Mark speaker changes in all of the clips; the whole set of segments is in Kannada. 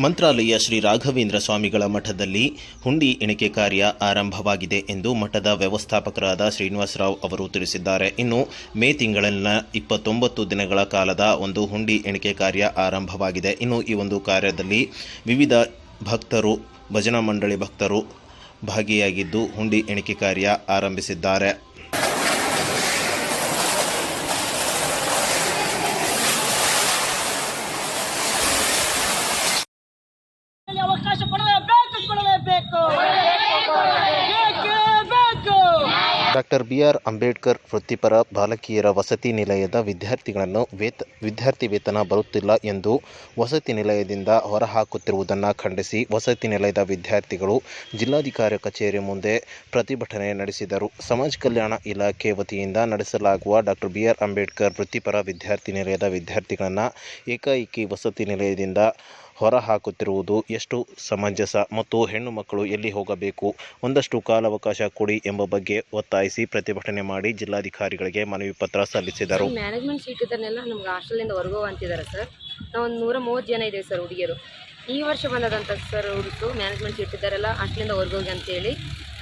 Speaker 1: ಮಂತ್ರಾಲಯ ಶ್ರೀ ರಾಘವೇಂದ್ರ ಸ್ವಾಮಿಗಳ ಮಠದಲ್ಲಿ ಹುಂಡಿ ಎಣಿಕೆ ಕಾರ್ಯ ಆರಂಭವಾಗಿದೆ ಎಂದು ಮಠದ ವ್ಯವಸ್ಥಾಪಕರಾದ ಶ್ರೀನಿವಾಸರಾವ್ ಅವರು ತಿಳಿಸಿದ್ದಾರೆ. ಇನ್ನು ಮೇ ತಿಂಗಳಲ್ಲಿನ ಇಪ್ಪತ್ತೊಂಬತ್ತು ದಿನಗಳ ಕಾಲದ ಒಂದು ಹುಂಡಿ ಎಣಿಕೆ ಕಾರ್ಯ ಆರಂಭವಾಗಿದೆ. ಇನ್ನು ಈ ಒಂದು ಕಾರ್ಯದಲ್ಲಿ ವಿವಿಧ ಭಕ್ತರು, ಭಜನಾ ಮಂಡಳಿ ಭಕ್ತರು ಭಾಗಿಯಾಗಿದ್ದು ಹುಂಡಿ ಎಣಿಕೆ ಕಾರ್ಯ ಆರಂಭಿಸಿದ್ದಾರೆ.
Speaker 2: ಬೇಕೇ ಬಿ
Speaker 1: ಡಾಕ್ಟರ್ ಬಿಆರ್ ಅಂಬೇಡ್ಕರ್ ವೃತ್ತಿಪರ ಬಾಲಕಿಯರ ವಸತಿ ನಿಲಯದ ವಿದ್ಯಾರ್ಥಿಗಳನ್ನು ವೇತ, ವಿದ್ಯಾರ್ಥಿ ವೇತನ ಬರುತ್ತಿಲ್ಲ ಎಂದು ವಸತಿ ನಿಲಯದಿಂದ ಹೊರಹಾಕುತ್ತಿರುವುದನ್ನು ಖಂಡಿಸಿ ವಸತಿ ನಿಲಯದ ವಿದ್ಯಾರ್ಥಿಗಳು ಜಿಲ್ಲಾಧಿಕಾರಿ ಕಚೇರಿ ಮುಂದೆ ಪ್ರತಿಭಟನೆ ನಡೆಸಿದರು. ಸಮಾಜ ಕಲ್ಯಾಣ ಇಲಾಖೆ ವತಿಯಿಂದ ನಡೆಸಲಾಗುವ ಡಾಕ್ಟರ್ ಬಿಆರ್ ಅಂಬೇಡ್ಕರ್ ವೃತ್ತಿಪರ ವಿದ್ಯಾರ್ಥಿ ನಿಲಯದ ವಿದ್ಯಾರ್ಥಿಗಳನ್ನು ಏಕಾಏಕಿ ವಸತಿ ನಿಲಯದಿಂದ ಹೊರಹಾಕುತ್ತಿರುವುದು ಎಷ್ಟು ಸಮಂಜಸ ಮತ್ತು ಹೆಣ್ಣು ಮಕ್ಕಳು ಎಲ್ಲಿ ಹೋಗಬೇಕು? ಒಂದಷ್ಟು ಕಾಲಾವಕಾಶ ಕೊಡಿ ಎಂಬ ಬಗ್ಗೆ ಒತ್ತಾಯಿಸಿ ಪ್ರತಿಭಟನೆ ಮಾಡಿ ಜಿಲ್ಲಾಧಿಕಾರಿಗಳಿಗೆ ಮನವಿ ಪತ್ರ ಸಲ್ಲಿಸಿದರು.
Speaker 3: ಮ್ಯಾನೇಜ್ಮೆಂಟ್ ಸೀಟ್ ಇದನ್ನೆಲ್ಲ ನಮ್ಗೆ ಹಾಸ್ಟೆಲಿಂದ ಹೊರಗೋ ಅಂತಿದ್ದಾರೆ ಸರ್. ನಾವು ಒಂದು ನೂರ ಮೂವತ್ತು ಜನ ಇದ್ದೀವಿ ಸರ್ ಹುಡುಗಿಯರು. ಈ ವರ್ಷ ಬಂದದಂತ ಸರ್ ಹುಡುಗರು ಮ್ಯಾನೇಜ್ಮೆಂಟ್ ಸೀಟ್ ಇದ್ದಾರೆಲ್ಲ ಹಾಸ್ಟೆಲಿಂದ ಹೊರಗೋಗಿ ಅಂತೇಳಿ.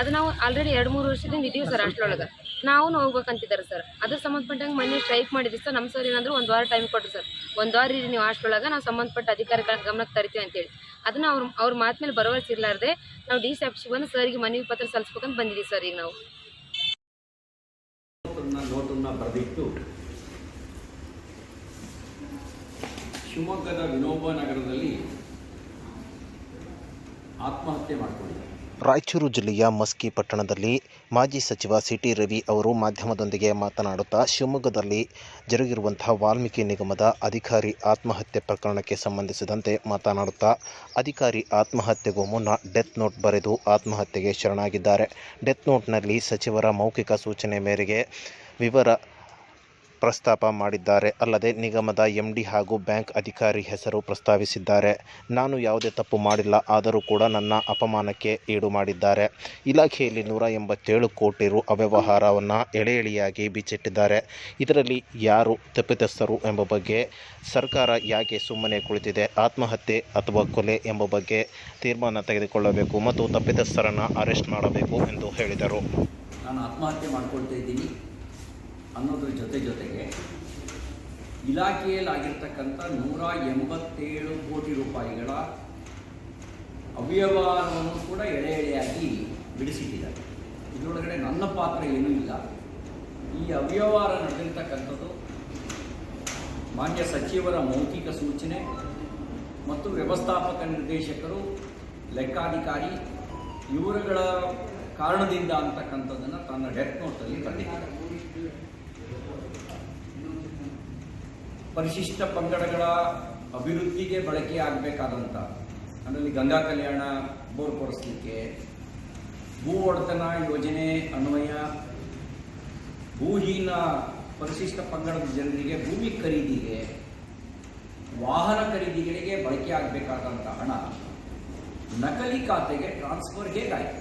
Speaker 3: ಅದು ನಾವು ಆಲ್ರೆಡಿ ಎರಡು ಮೂರು ವರ್ಷದಿಂದ ಇದ್ದೀವಿ ಸರ್ ಹಾಸ್ಟೆಲ್ ಒಳಗೆ. ನಾವು ಹೋಗ್ಬೇಕಂತಿದ್ದಾರೆ ಸರ್. ಅದ್ರ ಸಂಬಂಧಪಟ್ಟಂಗೆ ಮೊನ್ನೆ ಸ್ಟ್ರೈಕ್ ಮಾಡಿದ್ವಿ ಸರ್. ನಮ್ಮ ಸರ್ ಏನಾದರೂ ಒಂದು ವಾರ ಟೈಮ್ ಕೊಟ್ಟರು ಸರ್. ಒಂದು ವಾರ ಇರಿ ನೀವು ಒಳಗೆ ನಾವು ಸಂಬಂಧಪಟ್ಟ ಅಧಿಕಾರಿಗಳ ಗಮನಕ್ಕೆ ತರಿತೀವಿ ಅಂತೇಳಿ. ಅದನ್ನ ಅವ್ರ ಅವ್ರ ಮಾತು ಮೇಲೆ ಭರವಸೆ ಇರಲಾರ್ದೆ ನಾವು ಡಿ ಸಿ ಆಫೀಸ್ಗೆ ಬಂದು ಸರ್ಗೆ ಮನವಿ ಪತ್ರ ಸಲ್ಲಿಸ್ಬೇಕಂತ ಬಂದಿದ್ವಿ ಸರ್ ಈಗ ನಾವು.
Speaker 4: ಶಿವಮೊಗ್ಗದ ವಿನೋಬ ನಗರದಲ್ಲಿ ಆತ್ಮಹತ್ಯೆ ಮಾಡಿಕೊಂಡಿದ್ದಾರೆ.
Speaker 1: ರಾಯಚೂರು ಜಿಲ್ಲೆಯ ಮಸ್ಕಿ ಪಟ್ಟಣದಲ್ಲಿ ಮಾಜಿ ಸಚಿವ ಸಿಟಿ ರವಿ ಅವರು ಮಾಧ್ಯಮದೊಂದಿಗೆ ಮಾತನಾಡುತ್ತಾ ಶಿವಮೊಗ್ಗದಲ್ಲಿ ಜರುಗಿರುವಂತಹ ವಾಲ್ಮೀಕಿ ನಿಗಮದ ಅಧಿಕಾರಿ ಆತ್ಮಹತ್ಯೆ ಪ್ರಕರಣಕ್ಕೆ ಸಂಬಂಧಿಸಿದಂತೆ ಮಾತನಾಡುತ್ತಾ, ಅಧಿಕಾರಿ ಆತ್ಮಹತ್ಯೆಗೂ ಮುನ್ನ ಡೆತ್ ನೋಟ್ ಬರೆದು ಆತ್ಮಹತ್ಯೆಗೆ ಶರಣಾಗಿದ್ದಾರೆ. ಡೆತ್ ನೋಟ್ನಲ್ಲಿ ಸಚಿವರ ಮೌಖಿಕ ಸೂಚನೆ ಮೇರೆಗೆ ವಿವರ ಪ್ರಸ್ತಾಪ ಮಾಡಿದ್ದಾರೆ. ಅಲ್ಲದೆ ನಿಗಮದ ಎಂಡಿ ಹಾಗೂ ಬ್ಯಾಂಕ್ ಅಧಿಕಾರಿ ಹೆಸರು ಪ್ರಸ್ತಾವಿಸಿದ್ದಾರೆ. ನಾನು ಯಾವುದೇ ತಪ್ಪು ಮಾಡಿಲ್ಲ. ಆದರೂ ಕೂಡ ನನ್ನ ಅಪಮಾನಕ್ಕೆ ಈಡು ಮಾಡಿದ್ದಾರೆ. ಇಲಾಖೆಯಲ್ಲಿ ನೂರ ಎಂಬತ್ತೇಳು ಕೋಟಿ ರು ಅವ್ಯವಹಾರವನ್ನು ಎಳೆ ಎಳೆಯಾಗಿ ಬಿಚ್ಚಿಟ್ಟಿದ್ದಾರೆ. ಇದರಲ್ಲಿ ಯಾರು ತಪ್ಪಿತಸ್ಥರು ಎಂಬ ಬಗ್ಗೆ ಸರ್ಕಾರ ಯಾಕೆ ಸುಮ್ಮನೆ ಕುಳಿತಿದೆ? ಆತ್ಮಹತ್ಯೆ ಅಥವಾ ಕೊಲೆ ಎಂಬ ಬಗ್ಗೆ ತೀರ್ಮಾನ ತೆಗೆದುಕೊಳ್ಳಬೇಕು ಮತ್ತು ತಪ್ಪಿತಸ್ಥರನ್ನು ಅರೆಸ್ಟ್ ಮಾಡಬೇಕು ಎಂದು ಹೇಳಿದರು.
Speaker 4: ನಾನು ಆತ್ಮಹತ್ಯೆ ಮಾಡ್ಕೊಳ್ತಾ ಇದ್ದೀನಿ. ಅನ್ನೋದ್ರ ಜೊತೆ ಜೊತೆಗೆ ಇಲಾಖೆಯಲ್ಲಿ ಆಗಿರ್ತಕ್ಕಂಥ ನೂರ ಎಂಬತ್ತೇಳು ಕೋಟಿ ರೂಪಾಯಿಗಳ ಅವ್ಯವಹಾರವನ್ನು ಕೂಡ ಎಳೆ ಎಳೆಯಾಗಿ ಬಿಡಿಸಿಟ್ಟಿದ್ದಾರೆ. ಇದರೊಳಗಡೆ ನನ್ನ ಪಾತ್ರ ಏನೂ ಇಲ್ಲ. ಈ ಅವ್ಯವಹಾರ ನಡೆದಿರ್ತಕ್ಕಂಥದ್ದು ಮಾನ್ಯ ಸಚಿವರ ಮೌಖಿಕ ಸೂಚನೆ ಮತ್ತು ವ್ಯವಸ್ಥಾಪಕ ನಿರ್ದೇಶಕರು, ಲೆಕ್ಕಾಧಿಕಾರಿ ಇವರುಗಳ ಕಾರಣದಿಂದ ಅಂತಕ್ಕಂಥದ್ದನ್ನು ತನ್ನ ಡೆತ್ ನೋಟಲ್ಲಿ ಬರೆದಿದ್ದಾರೆ ಪರಿಶಿಷ್ಟ ಪಂಗಡಗಳ ಅಭಿವೃದ್ಧಿಗೆ ಬಳಕೆ ಆಗಬೇಕಾದಂಥ ಅಂದರೆ ಗಂಗಾ ಕಲ್ಯಾಣ ಬೋರ್ ಕೊಡಿಸ್ಲಿಕ್ಕೆ ಭೂ ಒಡೆತನ ಯೋಜನೆ ಅನ್ವಯ, ಭೂಹೀನ ಪರಿಶಿಷ್ಟ ಪಂಗಡದ ಜನರಿಗೆ ಭೂಮಿ ಖರೀದಿಗೆ, ವಾಹನ ಖರೀದಿಗಳಿಗೆ ಬಳಕೆ ಆಗಬೇಕಾದಂಥ ಹಣ ನಕಲಿ ಖಾತೆಗೆ ಟ್ರಾನ್ಸ್ಫರ್ ಹೇಗಾಯಿತು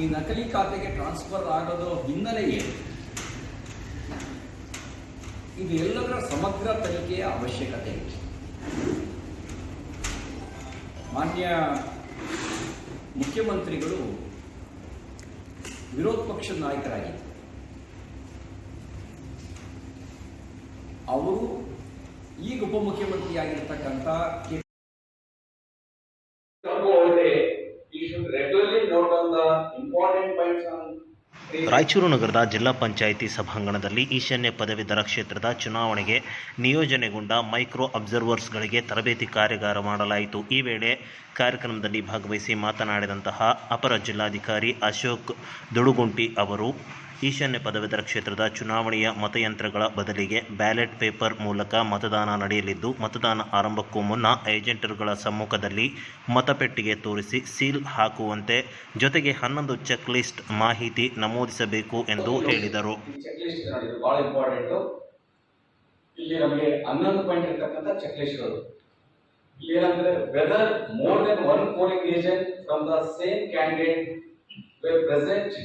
Speaker 4: ಈ ನಕಲಿ ಖಾತೆಗೆ ಟ್ರಾನ್ಸ್ಫರ್ ಆಗೋದು ಹಿನ್ನೆಲೆ ಏನು? ಇದು ಎಲ್ಲದರ ಸಮಗ್ರ ತನಿಖೆಯ ಅವಶ್ಯಕತೆ ಇದೆ. ಮಾನ್ಯ ಮುಖ್ಯಮಂತ್ರಿಗಳು ವಿರೋಧ ಪಕ್ಷದ ನಾಯಕರಾಗಿದ್ದರು. ಅವರು ಈಗ ಉಪಮುಖ್ಯಮಂತ್ರಿಯಾಗಿರ್ತಕ್ಕಂಥ K.
Speaker 5: regularly note on the important points on.
Speaker 1: Raichur ನಗರದ ಜಿಲ್ಲಾ ಪಂಚಾಯಿತಿ ಸಭಾಂಗಣದಲ್ಲಿ ಈಶಾನ್ಯ ಪದವೀಧರ ಕ್ಷೇತ್ರದ ಚುನಾವಣೆಗೆ ನಿಯೋಜನೆಗೊಂಡ ಮೈಕ್ರೋ ಅಬ್ಸರ್ವರ್ಸ್ಗಳಿಗೆ ತರಬೇತಿ ಕಾರ್ಯಾಗಾರ ಮಾಡಲಾಯಿತು. ಈ ವೇಳೆ ಕಾರ್ಯಕ್ರಮದಲ್ಲಿ ಭಾಗವಹಿಸಿ ಮಾತನಾಡಿದಂತಹ ಅಪರ ಜಿಲ್ಲಾಧಿಕಾರಿ ಅಶೋಕ್ ದುಡುಗುಂಟಿ ಅವರು ಈಶಾನ್ಯ ಪದವೀಧರ ಕ್ಷೇತ್ರದ ಚುನಾವಣೆಯ ಮತಯಂತ್ರಗಳ ಬದಲಿಗೆ ಬ್ಯಾಲೆಟ್ ಪೇಪರ್ ಮೂಲಕ ಮತದಾನ ನಡೆಯಲಿದ್ದು, ಮತದಾನ ಆರಂಭಕ್ಕೂ ಮುನ್ನ ಏಜೆಂಟರುಗಳ ಸಮ್ಮುಖದಲ್ಲಿ ಮತಪೆಟ್ಟಿಗೆ ತೋರಿಸಿ ಸೀಲ್ ಹಾಕುವಂತೆ ಜೊತೆಗೆ ಹನ್ನೊಂದು ಚೆಕ್ ಲಿಸ್ಟ್ ಮಾಹಿತಿ ನಮೂದಿಸಬೇಕು ಎಂದು ಹೇಳಿದರು.
Speaker 5: ಇಲ್ಲಿ ನಮಗೆ ಹನ್ನೊಂದು ಪಾಯಿಂಟ್ ಇರ್ತಕ್ಕಂಥ ಚೆಕ್ ಲಿಸ್ಟ್ಗಳು ಇಲ್ಲಿ ಏನಂದ್ರೆ whether more than one polling agent from the same candidate present